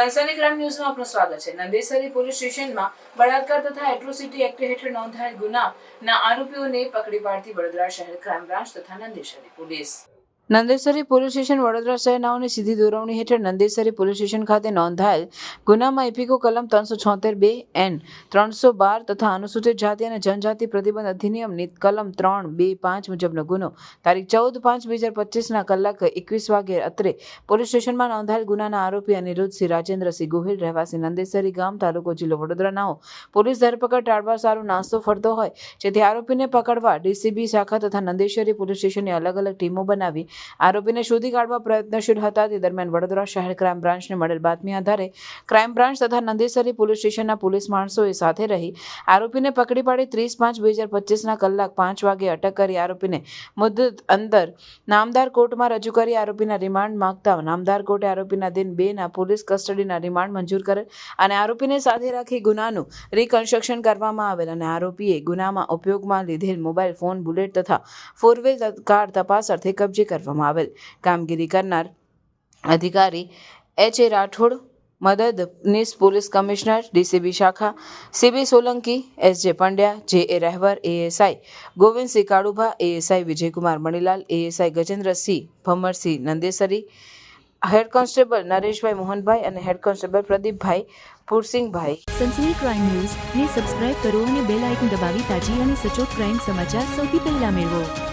સનસની crime ન્યૂઝમાં આપનું સ્વાગત છે. નંદેસરી પોલીસ સ્ટેશનમાં બળાત્કાર તથા એટ્રોસિટી એક્ટ હેઠળ નોંધાયેલ ગુનાના આરોપીઓને પકડી પાડતી વડોદરા શહેર ક્રાઇમ બ્રાન્ચ તથા Nandesari police. Nandesari police station Vadodara શહેરનાઓની સીધી દોરવણી હેઠળ નંદેસરી પોલીસ સ્ટેશન ખાતે નોંધાયેલ ગુનામાં ઇપિકો કલમ ત્રણસો છોતેર બે એન ત્રણસો બાર તથા અનુસૂચિત જાતિ અને જનજાતિ પ્રતિબંધ અધિનિયમની કલમ ત્રણ બે પાંચ મુજબનો ગુનો. તારીખ ચૌદ પાંચ બે હજાર પચીસના કલાક એકવીસ વાગે અત્રે પોલીસ સ્ટેશનમાં નોંધાયેલ ગુનાના આરોપી અનિરુદ્ધસિંહ રાજેન્દ્રસિંહ ગોહિલ રહેવાસી નંદેસરી ગામ તાલુકો જિલ્લો વડોદરાનાઓ પોલીસ ધરપકડ ટાળવા સારું નાસ્તો ફરતો હોય, જેથી આરોપીને પકડવા ડીસીબી શાખા તથા નંદેશ્વરી પોલીસ સ્ટેશનની અલગ અલગ ટીમો બનાવી આરોપીને શોધી કાઢવા પ્રયત્નશીલ હતા. તે દરમિયાન વડોદરા શહેર ક્રાઇમ બ્રાન્ચને મળેલ બાતમી આધારે ક્રાઇમ બ્રાન્ચ તથા નંદેસરી પોલીસ સ્ટેશનના પોલીસ માણસોએ સાથે રહી આરોપીને પકડી પાડી ત્રીસ પાંચ બે હજાર પચીસના કલાક પાંચ વાગે અટક કરી આરોપીને મુદ્દત અંદર નામદાર કોર્ટમાં રજૂ કરી આરોપીના રિમાન્ડ માંગતા નામદાર કોર્ટે આરોપીના દિન બેના પોલીસ કસ્ટડીના રિમાન્ડ મંજૂર કરેલ અને આરોપીને સાથે રાખી ગુનાનું રિકન્સ્ટ્રક્શન કરવામાં આવેલ અને આરોપીએ ગુનામાં ઉપયોગમાં લીધેલ મોબાઈલ ફોન, બુલેટ તથા ફોર વ્હીલ કાર તપાસ અર્થે કબજે કરવામાં આવેલ. કામગીરી કરનાર અધિકારી એચ એ રાઠોડ, મદદ નિસ પોલીસ કમિશનર, ડીસીબી શાખા, CB Solanki S J Pandya J A Rahevar, ASI Govindsinh Kalubha, ASI Vijaykumar Manilal, ASI Gajendrasinh Bhamarsinh Nandesari, head constable Nareshbhai Mohanbhai અને head constable Pradipbhai Pursingbhai Sansani crime news ને subscribe કરો અને bell icon દબાવી તાજી અને સચોટ crime સમાચાર સૌથી પહેલા મેળવો.